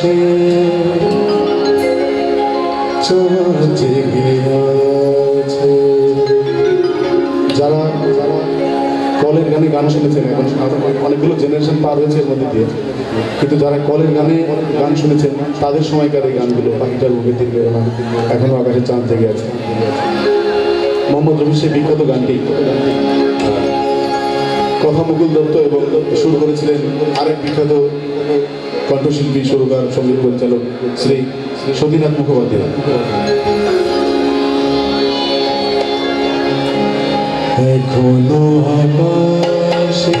জেগে যারা যারা কলের গানে গান শুনেছেন, এখন অনেকগুলো জেনারেশন পার হয়েছে এর মধ্যে দিয়ে, কিন্তু যারা কলের গানে গান শুনেছেন, তাদের সময়কার এই গানগুলো পাখিটার মুখে দিন বেরোনা এখনও আকাশে চাঁদ জেগে আছে। মোহাম্মদ রফি সেই বিখ্যাত গানটি। কথা মুকুল দত্ত এবং সুর করেছিলেন আরেক বিখ্যাত কণ্ঠশিল্পী সুরকার সংগীত পরিচালক শ্রী শ্রী সতীনাথ মুখোপাধ্যায়। এখনও আকাশে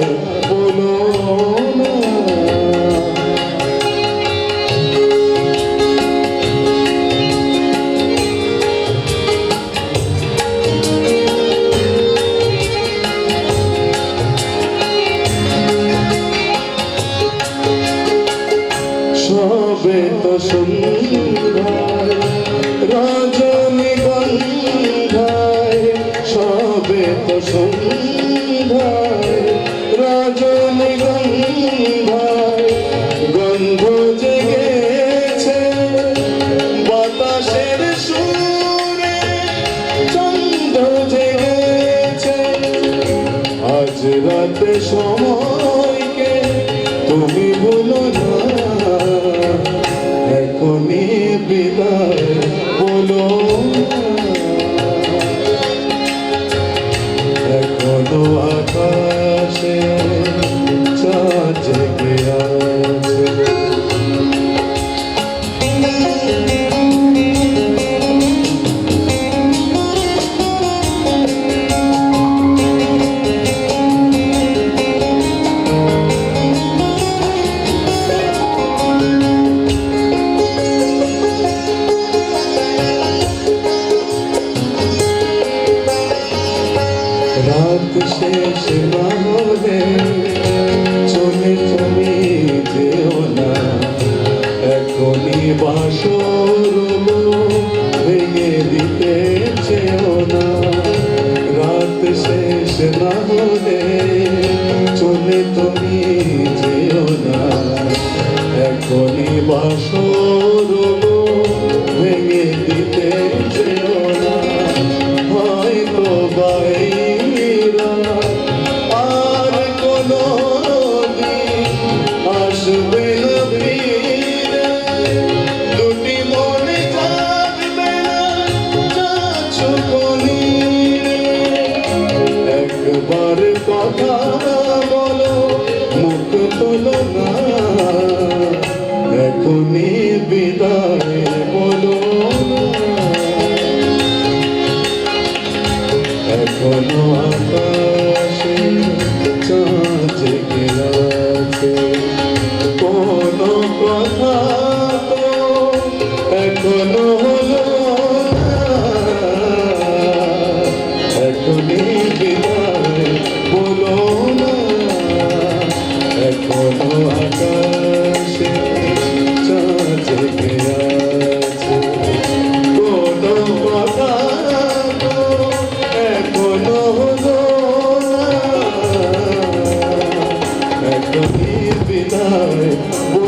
সবে তো সন্ধ্যায় রজনীগন্ধায় সবে তো সন্ধ্যায় রজনীগন্ধায় গন্ধ জেগেছে। বাতাসের সুরে জেগেছে। আজ রাতে সময়কে তুমি ভুলো না। শেষ না হলে চলে তুমি যেও না এখনই বাসর ভেঙে দিতে চেও না রাত শেষ না হলে চলে তুমি যেও না, এখনই বাসর তোমার কথা বলো, মুখ তোলো না। এখনই বিদায় বলো এখনও আকাশে চাঁদ গেলাছে কোনো কথা তো এখনও হলো এখনই বিদায় বিদায়